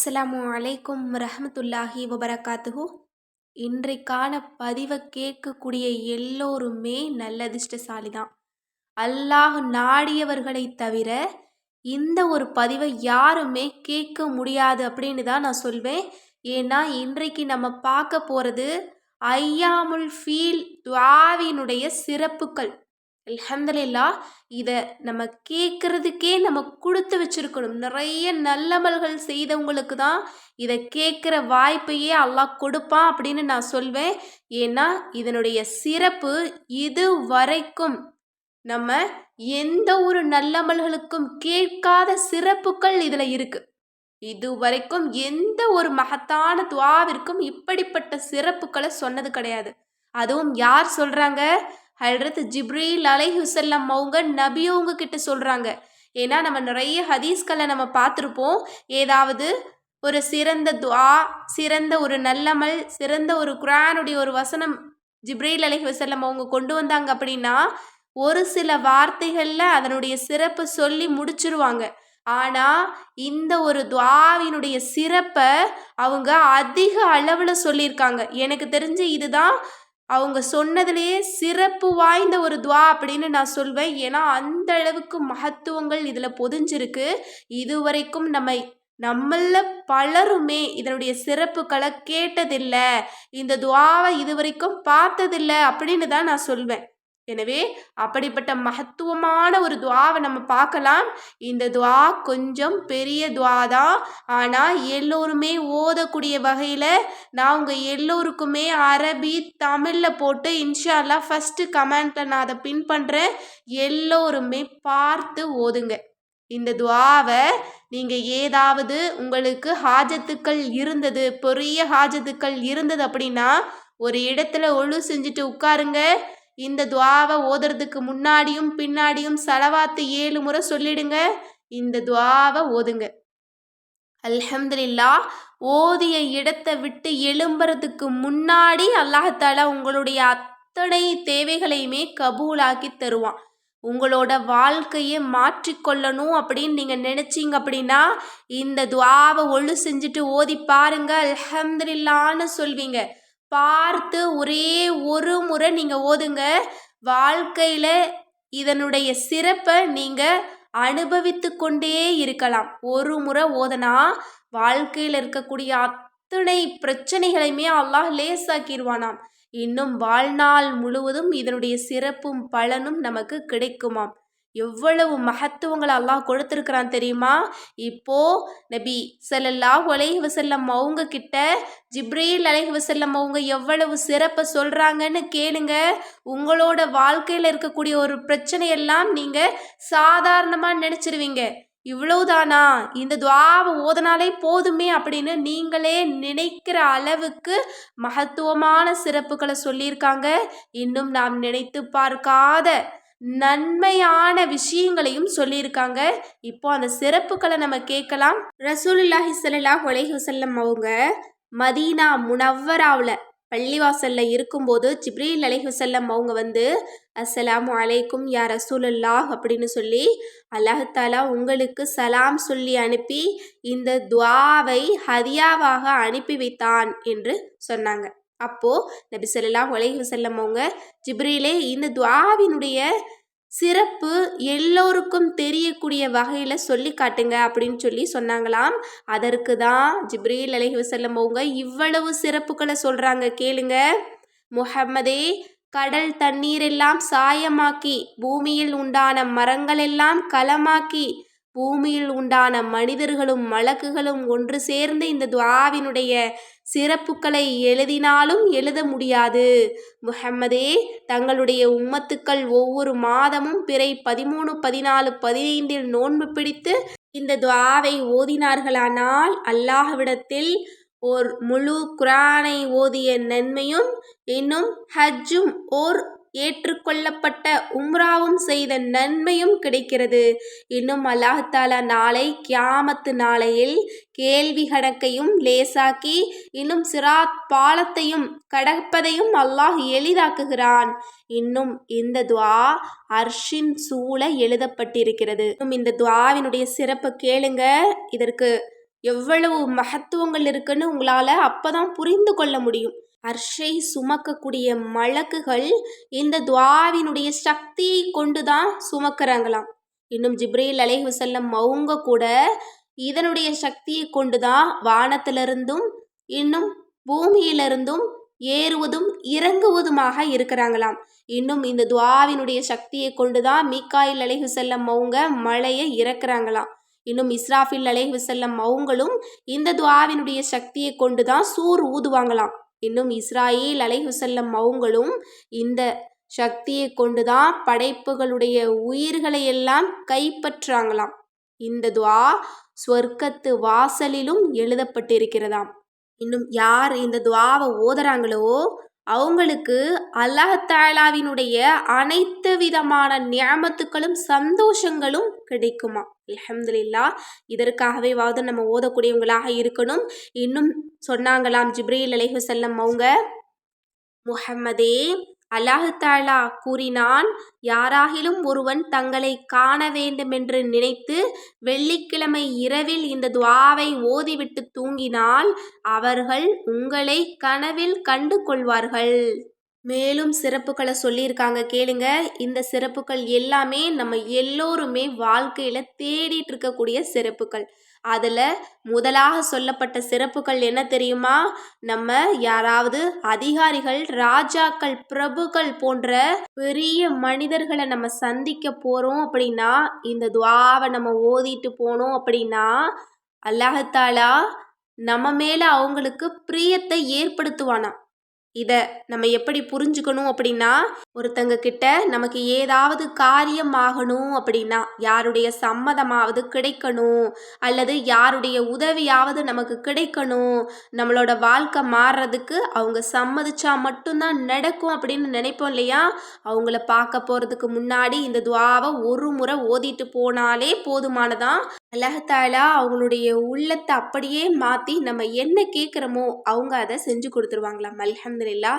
அஸ்ஸலாமு அலைக்கும் ரஹமத்துல்லாஹி வபரகாத்துஹு. இன்றைக்கான பதிவை கேட்கக்கூடிய எல்லோருமே நல்ல அதிர்ஷ்டசாலி தான் அல்லாஹ் நாடியவர்களை தவிர இந்த ஒரு பதிவை யாருமே கேட்க முடியாது அப்படின்னு தான் நான் சொல்வேன். ஏன்னா இன்றைக்கு நம்ம பார்க்க போகிறது ஐயாமுல் ஃபீல் துவாவினுடைய சிறப்புகள். அலமதுல்லா இதை நம்ம கேட்குறதுக்கே நம்ம கொடுத்து வச்சுருக்கணும். நிறைய நல்லமல்கள் செய்தவங்களுக்கு தான் இதை கேட்குற வாய்ப்பையே அல்லாஹ் கொடுப்பான் அப்படின்னு நான் சொல்வேன். ஏன்னா இதனுடைய சிறப்பு இது வரைக்கும் நம்ம எந்த ஒரு நல்லமல்களுக்கும் கேட்காத சிறப்புகள் இதில் இருக்குது இது வரைக்கும் எந்த ஒரு மகத்தான துவாவிற்கும் இப்படிப்பட்ட சிறப்புகளை சொன்னது கிடையாது. அதுவும் யார் சொல்கிறாங்க ஹல்ரத் ஜிப்ரீல் அலைஹுசல்லம் அவங்க நபியவங்க கிட்ட சொல்கிறாங்க ஏன்னா நம்ம நிறைய ஹதீஸ்களை நம்ம பார்த்துருப்போம். ஏதாவது ஒரு சிறந்த துவா சிறந்த ஒரு நல்லமல் சிறந்த ஒரு குரானுடைய ஒரு வசனம் ஜிப்ரீல் அலஹி வசல்லம் அவங்க கொண்டு வந்தாங்க அப்படின்னா ஒரு சில வார்த்தைகளில் அதனுடைய சிறப்பு சொல்லி முடிச்சிருவாங்க. ஆனால் இந்த ஒரு துவாவினுடைய சிறப்பை அவங்க அதிக அளவில் சொல்லியிருக்காங்க. எனக்கு தெரிஞ்சு இதுதான் அவங்க சொன்னதுலேயே சிறப்பு வாய்ந்த ஒரு துவா அப்படின்னு நான் சொல்வேன். ஏன்னா அந்த அளவுக்கு மகத்துவங்கள் இதில் பொதிஞ்சிருக்கு. இதுவரைக்கும் நம்ம நம்மள பலருமே இதனுடைய சிறப்புகளை கேட்டதில்லை. இந்த துவாவை இதுவரைக்கும் பார்த்ததில்லை அப்படின்னு தான் நான் சொல்வேன். எனவே அப்படிப்பட்ட மகத்துவமான ஒரு துவாவை நம்ம பார்க்கலாம். இந்த துவா கொஞ்சம் பெரிய துவா தான் ஆனால் எல்லோருமே ஓதக்கூடிய வகையில் நான் உங்கள் எல்லோருக்குமே அரபி தமிழில் போட்டு இன்ஷால்லா ஃபஸ்ட்டு கமெண்ட்டில் நான் அதை பின் பண்ணுறேன் எல்லோருமே பார்த்து ஓதுங்க. இந்த துவாவை நீங்கள் ஏதாவது உங்களுக்கு ஹாஜத்துக்கள் இருந்தது பெரிய ஹாஜத்துக்கள் இருந்தது அப்படின்னா ஒரு இடத்துல ஒழு செஞ்சுட்டு உட்காருங்க. இந்த துவாவை ஓதுறதுக்கு முன்னாடியும் பின்னாடியும் செலவாத்து ஏழு முறை சொல்லிடுங்க. இந்த துவாவை ஓதுங்க. அல்ஹம்துலில்லா ஓதிய இடத்தை விட்டு எழும்புறதுக்கு முன்னாடி அல்லாஹால உங்களுடைய அத்தனை தேவைகளையுமே கபூலாக்கி தருவான். உங்களோட வாழ்க்கையை மாற்றிக்கொள்ளணும் அப்படின்னு நீங்கள் நினச்சிங்க அப்படின்னா இந்த துவாவை ஒழு செஞ்சுட்டு ஓதி பாருங்க. அல்ஹம்துலில்லான்னு சொல்வீங்க. பார்த்து ஒரே ஒரு முறை நீங்கள் ஓதுங்க. வாழ்க்கையில் இதனுடைய சிறப்பை நீங்கள் அனுபவித்து கொண்டே இருக்கலாம். ஒரு முறை ஓதனா வாழ்க்கையில் இருக்கக்கூடிய அத்தனை பிரச்சனைகளையுமே அல்லாஹ் லேசாக்கிடுவானாம் இன்னும் வாழ்நாள் முழுவதும் இதனுடைய சிறப்பும் பலனும் நமக்கு கிடைக்குமாம். எவ்வளவு மகத்துவங்களை அல்லாஹ் கொடுத்துருக்குறான் தெரியுமா? இப்போ நபி சல்லல்லாஹ் அலைஹி வசல்லம் அவங்க கிட்ட ஜிப்ரீல் அலைஹி வசல்லம் அவங்க எவ்வளவு சிறப்பை சொல்கிறாங்கன்னு கேளுங்க. உங்களோட வாழ்க்கையில் இருக்கக்கூடிய ஒரு பிரச்சனையெல்லாம் நீங்கள் சாதாரணமாக நினச்சிருவீங்க. இவ்வளவுதானா? இந்த துவாவை ஓதனாலே போதுமே அப்படின்னு நீங்களே நினைக்கிற அளவுக்கு மகத்துவமான சிறப்புகளை சொல்லியிருக்காங்க. இன்னும் நாம் நினைத்து பார்க்காத நன்மையான விஷயங்களையும் சொல்லியிருக்காங்க. இப்போ அந்த சிறப்புகளை நம்ம கேட்கலாம். ரசூலுல்லாஹி சல்லா உலகி வசல்லம் அவங்க மதீனா முனவராவில் பள்ளிவாசல்ல இருக்கும்போது ஜிப்ரீல் அலைஹுசல்லம் அவங்க வந்து அஸ்ஸலாமு அலைக்கும் யா ரசூலுல்லாஹ் அப்படின்னு சொல்லி அல்லாஹாலா உங்களுக்கு சலாம் சொல்லி அனுப்பி இந்த துவாவை ஹதியாவாக அனுப்பி வைத்தான் என்று சொன்னாங்க. அப்போது நபி சொல்லா உலகி செல்லம் அவங்க ஜிப்ரீலே இந்த துவாவினுடைய சிறப்பு எல்லோருக்கும் தெரியக்கூடிய வகையில் சொல்லி காட்டுங்க அப்படின்னு சொல்லி சொன்னாங்களாம். அதற்கு தான் ஜிப்ரீல் அலஹி வசல்லம் அவங்க இவ்வளவு சிறப்புகளை சொல்கிறாங்க கேளுங்க. முஹம்மதே கடல் தண்ணீரெல்லாம் சாயமாக்கி பூமியில் உண்டான மரங்களெல்லாம் களமாக்கி பூமியில் உண்டான மனிதர்களும் மலக்குகளும் ஒன்று சேர்ந்து இந்த துவாவினுடைய சிறப்புகளை எழுதினாலும் எழுத முடியாது. முஹம்மதே தங்களுடைய உம்மத்துக்கள் ஒவ்வொரு மாதமும் பிறை பதிமூணு பதினாலு பதினைந்தில் நோன்பு பிடித்து இந்த துவாவை ஓதினார்களானால் அல்லாஹ்விடத்தில் ஓர் முழு குரானை ஓதிய நன்மையும் இன்னும் ஹஜ்ஜும் ஓர் ஏற்றுக்கொள்ளப்பட்ட உம்ராவும் செய்த நன்மையும் கிடைக்கிறது. இன்னும் அல்லாஹாலா நாளை கியாமத்து நாளையில் கேள்வி கணக்கையும் லேசாக்கி இன்னும் சிராத் பாலத்தையும் கடப்பதையும் அல்லாஹ் எளிதாக்குகிறான். இன்னும் இந்த துவா அர்ஷின் சூழ எழுதப்பட்டிருக்கிறது. இன்னும் இந்த துவாவினுடைய சிறப்பு கேளுங்க. இதற்கு எவ்வளவு மகத்துவங்கள் இருக்குன்னு உங்களால் அப்போ தான் புரிந்து கொள்ள முடியும். அர்ஷை சுமக்கக்கூடிய மலக்குகள் இந்த துவாவினுடைய சக்தியை கொண்டு தான் சுமக்கிறாங்களாம். இன்னும் ஜிப்ரேல் அலைஹுசல்லம் வஸல்லம் அவங்க கூட இதனுடைய சக்தியை கொண்டு தான் வானத்திலிருந்தும் இன்னும் பூமியிலிருந்தும் ஏறுவதும் இறங்குவதுமாக இருக்கிறாங்களாம். இன்னும் இந்த துவாவினுடைய சக்தியை கொண்டு தான் மீக்காயில் அலைஹி செல்லம் அவங்க மழையை இறக்குறாங்களாம். இன்னும் இஸ்ராஃபில் அலைஹி செல்லம் அவங்களும் இந்த துவாவினுடைய சக்தியை கொண்டு தான் சூர் ஊதுவாங்களாம். இன்னும் இஸ்ராயில் அலைஹுசல்லம் அவங்களும் இந்த சக்தியை கொண்டு தான் படைப்புகளுடைய உயிர்களை எல்லாம் கைப்பற்றாங்களாம். இந்த துவா சொர்க்கத்து வாசலிலும் எழுதப்பட்டிருக்கிறதாம். இன்னும் யார் இந்த துவாவை ஓதுறாங்களோ அவங்களுக்கு அல்லாஹாலாவினுடைய அனைத்து விதமான நியமத்துக்களும் சந்தோஷங்களும் கிடைக்குமா? அலமதுல்லா இதற்காகவேவாவது நம்ம ஓதக்கூடியவங்களாக இருக்கணும். இன்னும் சொன்னாங்களாம் ஜிப்ரீல் அலைஹு செல்லம் அவங்க முஹம்மதே அல்லாஹாலா கூறினான் யாராகிலும் ஒருவன் தங்களை காண வேண்டுமென்று நினைத்து வெள்ளிக்கிழமை இரவில் இந்த துவாவை ஓதிவிட்டு தூங்கினால் அவர்கள் உங்களை கனவில் கண்டு கொள்வார்கள். மேலும் சிறப்புகளை சொல்லியிருக்காங்க கேளுங்க. இந்த சிறப்புகள் எல்லாமே நம்ம எல்லோருமே வாழ்க்கையில் தேடிட்டு இருக்கக்கூடிய சிறப்புகள். அதில் முதலாக சொல்லப்பட்ட சிறப்புகள் என்ன தெரியுமா? நம்ம யாராவது அதிகாரிகள் ராஜாக்கள் பிரபுக்கள் போன்ற பெரிய மனிதர்களை நம்ம சந்திக்க போகிறோம் அப்படின்னா இந்த துவாவை நம்ம ஓதிட்டு போனோம் அப்படின்னா அல்லாஹத்தாலா நம்ம மேலே அவங்களுக்கு பிரியத்தை ஏற்படுத்துவானா இதை நம்ம எப்படி புரிஞ்சுக்கணும் அப்படின்னா ஒருத்தங்க கிட்ட நமக்கு ஏதாவது காரியம் ஆகணும் அப்படின்னா யாருடைய சம்மதமாவது கிடைக்கணும் அல்லது யாருடைய உதவியாவது நமக்கு கிடைக்கணும் நம்மளோட வாழ்க்கை மாறுறதுக்கு அவங்க சம்மதிச்சா மட்டும்தான் நடக்கும் அப்படின்னு நினைப்போம் இல்லையா? அவங்கள பார்க்க போகிறதுக்கு முன்னாடி இந்த துவாவை ஒரு முறை ஓதிட்டு போனாலே போதுமானதான். அல்லாஹாலா அவங்களுடைய உள்ளத்தை அப்படியே மாற்றி நம்ம என்ன கேட்குறோமோ அவங்க அதை செஞ்சு கொடுத்துருவாங்களாம். அலமதுல்லா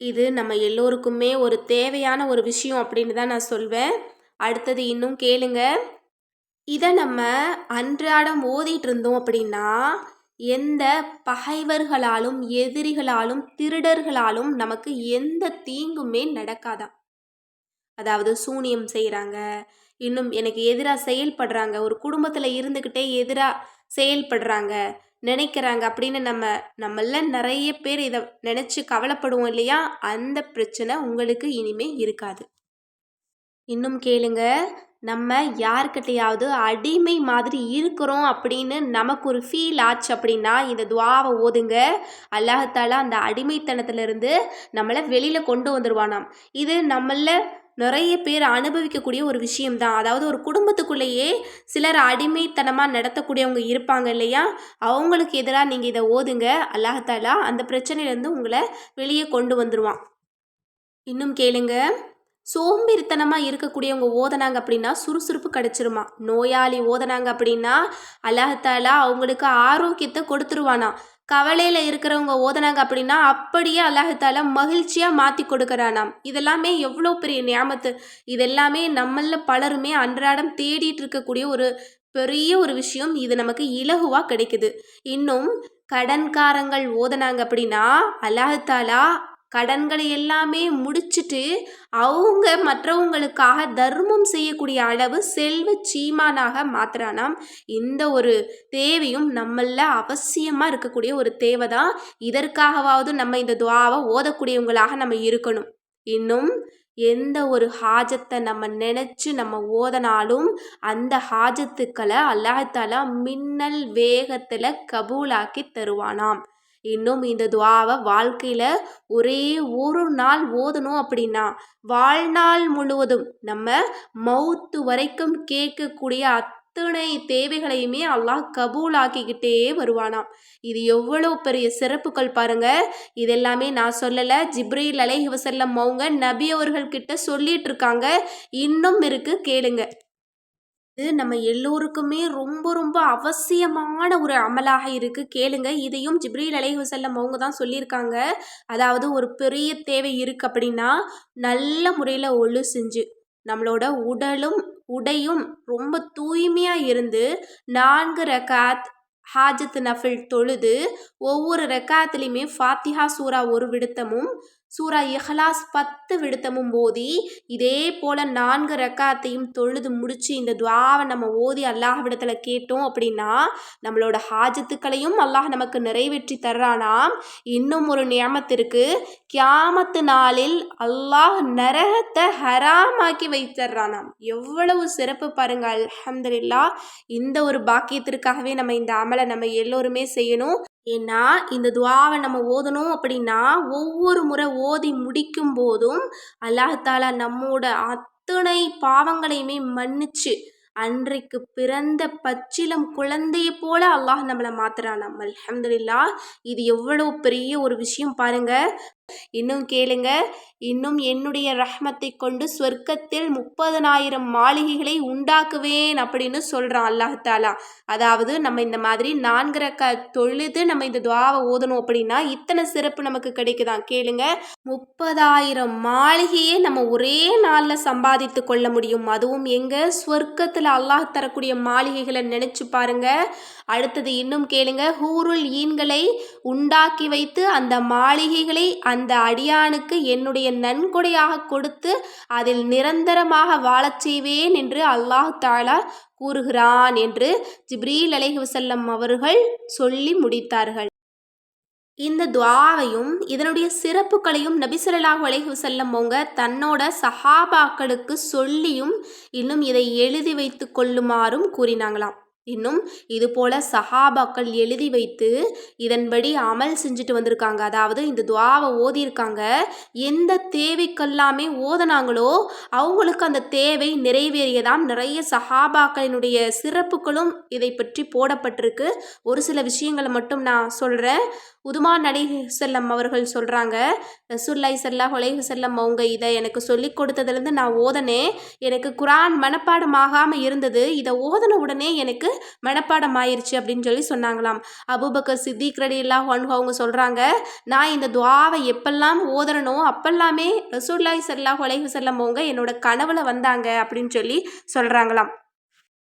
இது நம்ம எல்லோருக்குமே ஒரு தேவையான ஒரு விஷயம் அப்படின்னு தான் நான் சொல்வேன். அடுத்தது இன்னும் கேளுங்க. இதை நம்ம அன்றாடம் ஓதிட்டு இருந்தோம் அப்படின்னா எந்த பகைவர்களாலும் எதிரிகளாலும் திருடர்களாலும் நமக்கு எந்த தீங்குமே நடக்காதான் அதாவது சூனியம் செய்கிறாங்க இன்னும் எனக்கு எதிராக செயல்படுறாங்க ஒரு குடும்பத்தில் இருந்துக்கிட்டே எதிராக செயல்படுறாங்க நினைக்கிறாங்க அப்படின்னு நம்ம நம்மள நிறைய பேர் இதை நினச்சி கவலைப்படுவோம் இல்லையா? அந்த பிரச்சனை உங்களுக்கு இனிமே இருக்காது. இன்னும் கேளுங்க. நம்ம யார்கிட்டையாவது அடிமை மாதிரி இருக்கிறோம் அப்படின்னு நமக்கு ஒரு ஃபீல் ஆச்சு அப்படின்னா இந்த துவாவை ஓதுங்க. அல்லாஹத்தாலா அந்த அடிமைத்தனத்திலிருந்து நம்மளை வெளியில் கொண்டு வந்துடுவானாம் இது நம்மள நிறைய பேர் அனுபவிக்கக்கூடிய ஒரு விஷயம்தான். அதாவது ஒரு குடும்பத்துக்குள்ளேயே சிலர் அடிமைத்தனமாக நடத்தக்கூடியவங்க இருப்பாங்க இல்லையா? அவங்களுக்கு எதிராக நீங்கள் இதை ஓதுங்க. அல்லாஹாலா அந்த பிரச்சனையிலேருந்து உங்களை வெளியே கொண்டு வந்துடுவான் இன்னும் கேளுங்க. சோம்பேறித்தனமாக இருக்கக்கூடியவங்க ஓதனாங்க அப்படின்னா சுறுசுறுப்பு கிடச்சிருமா? நோயாளி ஓதனாங்க அப்படின்னா அல்லாஹாலா அவங்களுக்கு ஆரோக்கியத்தை கொடுத்துருவானா? கவலையில் இருக்கிறவங்க ஓதுனாங்க அப்படின்னா அப்படியே அல்லாஹால மகிழ்ச்சியாக மாற்றி கொடுக்குறானாம். இதெல்லாமே எவ்வளோ பெரிய ஞாபத்து இதெல்லாமே நம்மள பலருமே அன்றாடம் தேடிட்டு இருக்கக்கூடிய ஒரு பெரிய ஒரு விஷயம். இது நமக்கு இலகுவாக கிடைக்குது. இன்னும் கடன்காரங்கள் ஓதுனாங்க அப்படின்னா அல்லாஹாலா கடன்களை எல்லாமே முடிச்சுட்டு அவங்க மற்றவங்களுக்காக தர்மம் செய்யக்கூடிய அளவு செல்வ சீமானாக மாத்திரானாம் இந்த ஒரு தேவையும் நம்மள அவசியமாக இருக்கக்கூடிய ஒரு தேவை தான் இதற்காகவாவது நம்ம இந்த துவாவை ஓதக்கூடியவங்களாக நம்ம இருக்கணும். இன்னும் எந்த ஒரு ஹாஜத்தை நம்ம நினச்சி நம்ம ஓதனாலும் அந்த ஹாஜத்துக்களை அல்லாஹாலா மின்னல் வேகத்தில் கபூலாக்கி தருவானாம். இன்னும் இந்த துவாவை வாழ்க்கையில் ஒரே ஒரு நாள் ஓதணும் அப்படின்னா வாழ்நாள் முழுவதும் நம்ம மவுத்து வரைக்கும் கேட்கக்கூடிய அத்தனை தேவைகளையுமே அல்லாஹ் கபூலாக்கிக்கிட்டே வருவானாம். இது எவ்வளோ பெரிய சிறப்புகள் பாருங்க. இதெல்லாமே நான் சொல்லலை. ஜிப்ரீல் அலை வசல்லம் அவங்க நபி அவர்கள்கிட்ட சொல்லிட்டு இருக்காங்க. இன்னும் இருக்கு கேளுங்க. இது நம்ம எல்லோருக்குமே ரொம்ப ரொம்ப அவசியமான ஒரு அமலாக இருக்குது கேளுங்க. இதையும் ஜிப்ரீல் அலைஹுசல்லம் அவங்க தான் சொல்லியிருக்காங்க. அதாவது ஒரு பெரிய தேவை இருக்குது அப்படின்னா நல்ல முறையில் ஒழு செஞ்சு நம்மளோட உடலும் உடையும் ரொம்ப தூய்மையாக இருந்து நான்கு ரெக்காத் ஹாஜத் நஃபில் தொழுது ஒவ்வொரு ரெக்காத்துலேயுமே ஃபாத்திஹா சூரா ஒரு விடுத்தமும் சூரா இஹ்லாஸ் பத்து விடுத்தமும் ஓதி இதே போல் நான்கு ரெக்காத்தையும் தொழுது முடித்து இந்த துவாவை நம்ம ஓதி அல்லாஹ்விடத்தில் கேட்டோம் அப்படின்னா நம்மளோட ஹாஜத்துக்களையும் அல்லாஹ் நமக்கு நிறைவேற்றி தர்றானாம். இன்னும் ஒரு நியமத்திற்கு கியாமத்து நாளில் அல்லாஹ் நரகத்தை ஹராமாக்கி வைத்தர்றானாம். எவ்வளவு சிறப்பு பாருங்க அலமதுல்லா இந்த ஒரு பாக்கியத்திற்காகவே நம்ம இந்த அமலை நம்ம எல்லோருமே செய்யணும். ஏன்னா இந்த துவாவை நம்ம ஓதணும் அப்படின்னா ஒவ்வொரு முறை ஓதி முடிக்கும் போதும் அல்லாஹாலா நம்மோட அத்தனை பாவங்களையுமே மன்னிச்சு அன்றைக்கு பிறந்த பச்சிலம் குழந்தைய போல அல்லாஹ் நம்மளை மாத்துறான் நம்ம. அலமதுல்லா இது எவ்வளவு பெரிய ஒரு விஷயம் பாருங்க. இன்னும் கேளுங்க. இன்னும் என்னுடைய ரஹ்மத்தை கொண்டு சொர்க்கத்தில் முப்பதனாயிரம் மாளிகைகளை உண்டாக்குவேன் அப்படின்னு சொல்கிறான் அல்லாஹாலா அதாவது நம்ம இந்த மாதிரி நான்கு ரக்க தொழுது நம்ம இந்த துவாவை ஓதணும் அப்படின்னா இத்தனை சிறப்பு நமக்கு கிடைக்குதான். கேளுங்க. முப்பதாயிரம் மாளிகையே நம்ம ஒரே நாளில் சம்பாதித்து கொள்ள முடியும். அதுவும் எங்க? சொர்க்கத்தில் அல்லாஹ் தரக்கூடிய மாளிகைகளை நினைச்சு பாருங்க. அடுத்தது இன்னும் கேளுங்க ஹூருல் ஈன்களை உண்டாக்கி வைத்து அந்த மாளிகைகளை அந்த அடியானுக்கு என்னுடைய நன்கொடையாக கொடுத்து அதில் நிரந்தரமாக வாழச் செய்வேன் என்று அல்லாஹ் தாலா கூறுகிறான் என்று ஜிப்ரீல் அலைஹி வசல்லம் அவர்கள் சொல்லி முடித்தார்கள். இந்த துவாவையும் இதனுடைய சிறப்புகளையும் நபிசல்லாஹு அலைஹி வசல்லம் அவங்க தன்னோட சஹாபாக்களுக்கு சொல்லியும் இன்னும் இதை எழுதி வைத்து கொள்ளுமாறும் கூறினாங்களாம். இன்னும் இது போல சஹாபாக்கள் எழுதி வைத்து இதன்படி அமல் செஞ்சுட்டு வந்திருக்காங்க. அதாவது இந்த துவாவை ஓதியிருக்காங்க. எந்த தேவைக்கெல்லாமே ஓதனாங்களோ அவங்களுக்கு அந்த தேவை நிறைவேறியதாம். நிறைய சஹாபாக்களினுடைய சிறப்புகளும் இதை பற்றி போடப்பட்டிருக்கு. ஒரு சில விஷயங்களை மட்டும் நான் சொல்கிறேன் உதுமா நடி செல்லம் அவர்கள் சொல்கிறாங்க ரசுல்லாய் செல்லா ஹொலைஹு செல்லம் அவங்க இதை எனக்கு சொல்லி கொடுத்ததுலேருந்து நான் ஓதனே எனக்கு குரான் மனப்பாடம் ஆகாமல் இருந்தது. இதை ஓதன உடனே எனக்கு மனப்பாடம் ஆயிடுச்சு அப்படின்னு சொல்லி சொன்னாங்களாம். அபுபக்கர் சித்திக் ரடியில்லா ஒன்ஹோ அவங்க சொல்கிறாங்க நான் இந்த துவாவை எப்பெல்லாம் ஓதுறனோ அப்பெல்லாமே ரசூல்லாய் சல்லா ஒலைஹு செல்லம் அவங்க என்னோட கனவுல வந்தாங்க அப்படின்னு சொல்லி சொல்கிறாங்களாம்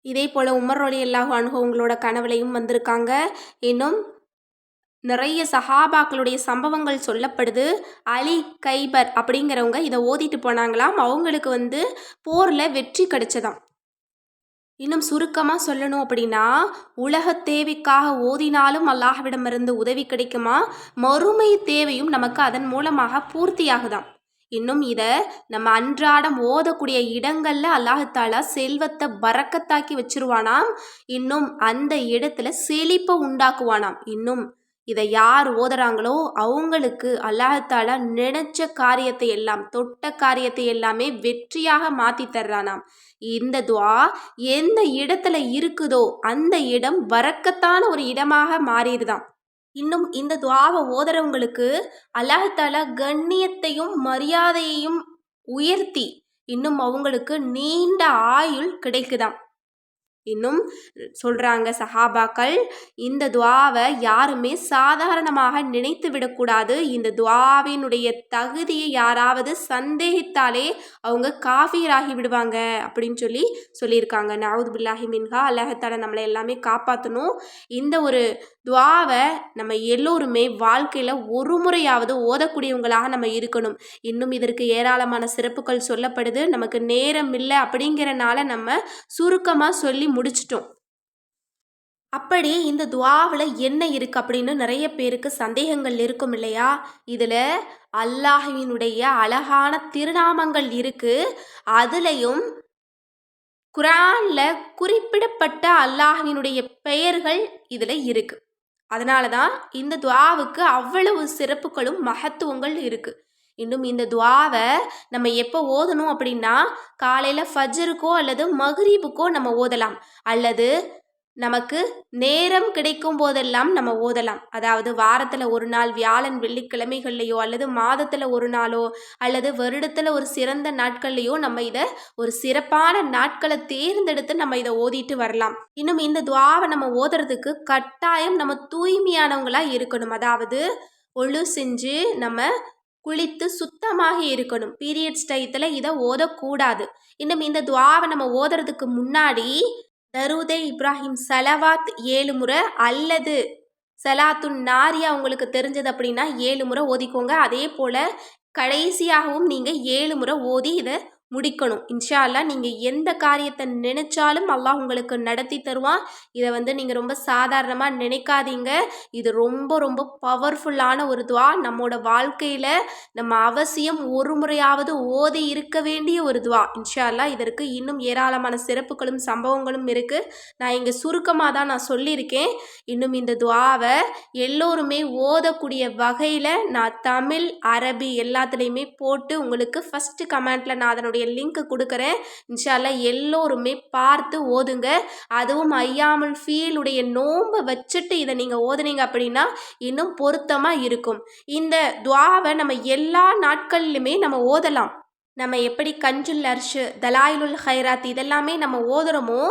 இதே போல் உமர் ரொலி அல்லாஹ் அனுபவங்களோட கனவுலையும் வந்திருக்காங்க. இன்னும் நிறைய சஹாபாக்களுடைய சம்பவங்கள் சொல்லப்படுது. அலி கைபர் அப்படிங்கிறவங்க இதை ஓதிட்டு போனாங்களாம். அவங்களுக்கு வந்து போரில் வெற்றி கிடைச்சதாம். இன்னும் சுருக்கமாக சொல்லணும் அப்படின்னா உலக தேவைக்காக ஓதினாலும் அல்லாஹ்விடமிருந்து உதவி கிடைக்குமா? மறுமை தேவையும் நமக்கு அதன் மூலமாக பூர்த்தியாகுதாம். இன்னும் இதை நம்ம அன்றாடம் ஓதக்கூடிய இடங்களில் அல்லாஹாலா செல்வத்தை பறக்கத்தாக்கி வச்சிருவானாம். இன்னும் அந்த இடத்துல செழிப்பை உண்டாக்குவானாம். இன்னும் இதை யார் ஓதுறாங்களோ அவங்களுக்கு அல்லாஹாலா நினைச்ச காரியத்தை எல்லாம் தொட்ட காரியத்தை எல்லாமே வெற்றியாக மாற்றி தர்றானாம். இந்த துவா எந்த இடத்துல இருக்குதோ அந்த இடம் வரக்கத்தான ஒரு இடமாக மாறிடுதான் இன்னும் இந்த துவாவை ஓதுறவங்களுக்கு அல்லாஹாலா கண்ணியத்தையும் மரியாதையையும் உயர்த்தி இன்னும் அவங்களுக்கு நீண்ட ஆயுள் கிடைக்குதாம். இன்னும் சொல்கிறாங்க சஹாபாக்கள் இந்த துவாவை யாருமே சாதாரணமாக நினைத்து விடக்கூடாது. இந்த துவாவினுடைய தகுதியை யாராவது சந்தேகித்தாலே அவங்க காஃபியராகி விடுவாங்க அப்படின்னு சொல்லி சொல்லியிருக்காங்க. நவுது பில்லாஹி மின்ஹா அல்லாஹத்தால நம்மளை எல்லாமே காப்பாற்றணும் இந்த ஒரு துவாவை நம்ம எல்லோருமே வாழ்க்கையில் ஒரு முறையாவது ஓதக்கூடியவங்களாக நம்ம இருக்கணும். இன்னும் இதற்கு ஏராளமான சிறப்புகள் சொல்லப்படுது. நமக்கு நேரம் இல்லை அப்படிங்கிறனால நம்ம சுருக்கமாக சொல்லி முடிச்சிட்டோம். அப்படி இந்த துவாவில் என்ன இருக்குது அப்படின்னு நிறைய பேருக்கு சந்தேகங்கள் இருக்கும் இல்லையா? இதில் அல்லாஹினுடைய அழகான திருநாமங்கள் இருக்குது அதுலேயும் குரானில் குறிப்பிடப்பட்ட அல்லாஹினுடைய பெயர்கள் இதில் இருக்குது அதனால தான் இந்த துவாவுக்கு அவ்வளவு சிறப்புகளும் மகத்துவங்கள் இருக்குது இன்னும் இந்த துவாவை நம்ம எப்போ ஓதணும் அப்படின்னா காலையில் ஃபஜ்ருக்கோ அல்லது மஹ்ரீபுக்கோ நம்ம ஓதலாம். அல்லது நமக்கு நேரம் கிடைக்கும் போதெல்லாம் நம்ம ஓதலாம். அதாவது வாரத்தில் ஒரு நாள் வியாழன் வெள்ளிக்கிழமைகள்லையோ அல்லது மாதத்தில் ஒரு நாளோ அல்லது வருடத்தில் ஒரு சிறந்த நாட்கள்லையோ நம்ம இதை ஒரு சிறப்பான நாட்களை தேர்ந்தெடுத்து நம்ம இதை ஓதிட்டு வரலாம். இன்னும் இந்த துவாவை நம்ம ஓதுறதுக்கு கட்டாயம் நம்ம தூய்மையானவங்களாக இருக்கணும். அதாவது ஒழு செஞ்சு நம்ம குளித்து சுத்தமாக இருக்கணும். பீரியட்ஸ் டயத்தில் இதை ஓதக்கூடாது. இன்னும் இந்த துவாவை நம்ம ஓதுறதுக்கு முன்னாடி தருதே இப்ராஹிம் சலவாத் ஏழு முறை அல்லது சலாத்துன் நாரியா உங்களுக்கு தெரிஞ்சது அப்படின்னா ஏழு முறை ஓதிக்கோங்க. அதே போல் கடைசியாகவும் நீங்கள் ஏழு முறை ஓதி இதை முடிக்கணும். இன்ஷா அல்லா நீங்கள் எந்த காரியத்தை நினைச்சாலும் அல்லாஹ் உங்களுக்கு நடத்தி தருவான். இதை வந்து நீங்கள் ரொம்ப சாதாரணமாக நினைக்காதீங்க. இது ரொம்ப ரொம்ப பவர்ஃபுல்லான ஒரு துவா. நம்மோட வாழ்க்கையில் நம்ம அவசியம் ஒரு முறையாவது ஓதி இருக்க வேண்டிய ஒரு துவா. இன்ஷா அல்லா இதற்கு இன்னும் ஏராளமான சிறப்புகளும் சம்பவங்களும் இருக்குது நான் இங்கே சுருக்கமாக தான் நான் சொல்லியிருக்கேன். இன்னும் இந்த துவாவை எல்லோருமே ஓதக்கூடிய வகையில் நான் தமிழ் அரபி எல்லாத்துலேயுமே போட்டு உங்களுக்கு ஃபஸ்ட்டு கமெண்ட்டில் நான் அதனுடைய லிங்க் கொடுக்குறேன். இன்ஷால்லா எல்லோருமே பார்த்து ஓதுங்க. அதுவும் ஐயாமல் ஃபீலுடைய நோன்பை வச்சுட்டு இதை நீங்கள் ஓதுனீங்க அப்படின்னா இன்னும் பொருத்தமாக இருக்கும். இந்த துவாவை நம்ம எல்லா நாட்கள்லையுமே நம்ம ஓதலாம். நம்ம எப்படி கஞ்சுல் அர்ஷு தலாயிலுல் ஹைராத் இதெல்லாமே நம்ம ஓதுறோமோ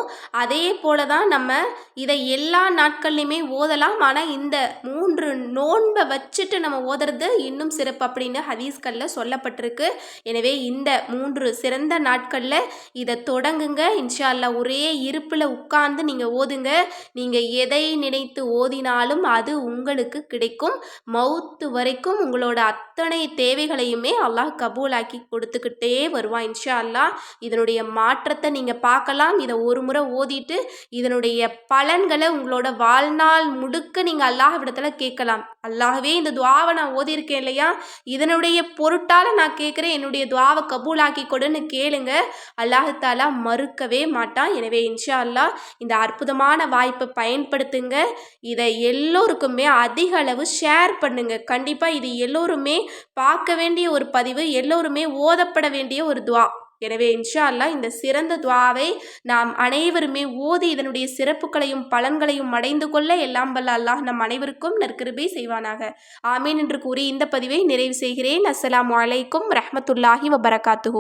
அதே போல தான் நம்ம இதை எல்லா நாட்கள்லையுமே ஓதலாம். ஆனால் இந்த மூன்று நோன்பை வச்சுட்டு நம்ம ஓதுறது இன்னும் சிறப்பு அப்படின்னு ஹதீஸ்களில் சொல்லப்பட்டிருக்கு. எனவே இந்த மூன்று சிறந்த நாட்களில் இதை தொடங்குங்க. இன்ஷால்லா ஒரே இருப்பில் உட்கார்ந்து நீங்கள் ஓதுங்க. நீங்கள் எதை நினைத்து ஓதினாலும் அது உங்களுக்கு கிடைக்கும். மவுத்து வரைக்கும் உங்களோட அத்தனை தேவைகளையுமே அல்லாஹ் கபூலாக்கி கொடுத்துக்கிட்டு கொடுத்துக்கிட்டே வருவான் இன்ஷா அல்லா இதனுடைய மாற்றத்தை நீங்கள் பார்க்கலாம். இதை ஒரு முறை ஓதிட்டு இதனுடைய பலன்களை உங்களோட வாழ்நாள் முழுக்க நீங்கள் அல்லாஹ் விடத்தில் கேட்கலாம். அல்லாஹவே இந்த துவாவை நான் ஓதியிருக்கேன் இல்லையா? இதனுடைய பொருட்டால் நான் கேட்குறேன். என்னுடைய துவாவை கபூலாக்கி கொடுன்னு கேளுங்க. அல்லாஹத்தாலா மறுக்கவே மாட்டான். எனவே இன்ஷா அல்லா இந்த அற்புதமான வாய்ப்பை பயன்படுத்துங்க. இதை எல்லோருக்குமே அதிக அளவு ஷேர் பண்ணுங்க. கண்டிப்பாக இது எல்லோருமே பார்க்க வேண்டிய ஒரு பதிவு. எல்லோருமே ஓதப்பட வேண்டிய ஒரு துவா. எனவே இன்ஷா அல்லா இந்த சிறந்த துவாவை நாம் அனைவருமே ஓதி இதனுடைய சிறப்புகளையும் பலன்களையும் அடைந்து கொள்ள எல்லாம் வல்ல அல்லாஹ் நம் அனைவருக்கும் நற்கிருபை செய்வானாக. ஆமீன் என்று கூறி இந்த பதிவை நிறைவு செய்கிறேன். அஸ்லாம் வலைக்கும் ரஹமத்துல்லாஹி வபரகாத்துஹூ.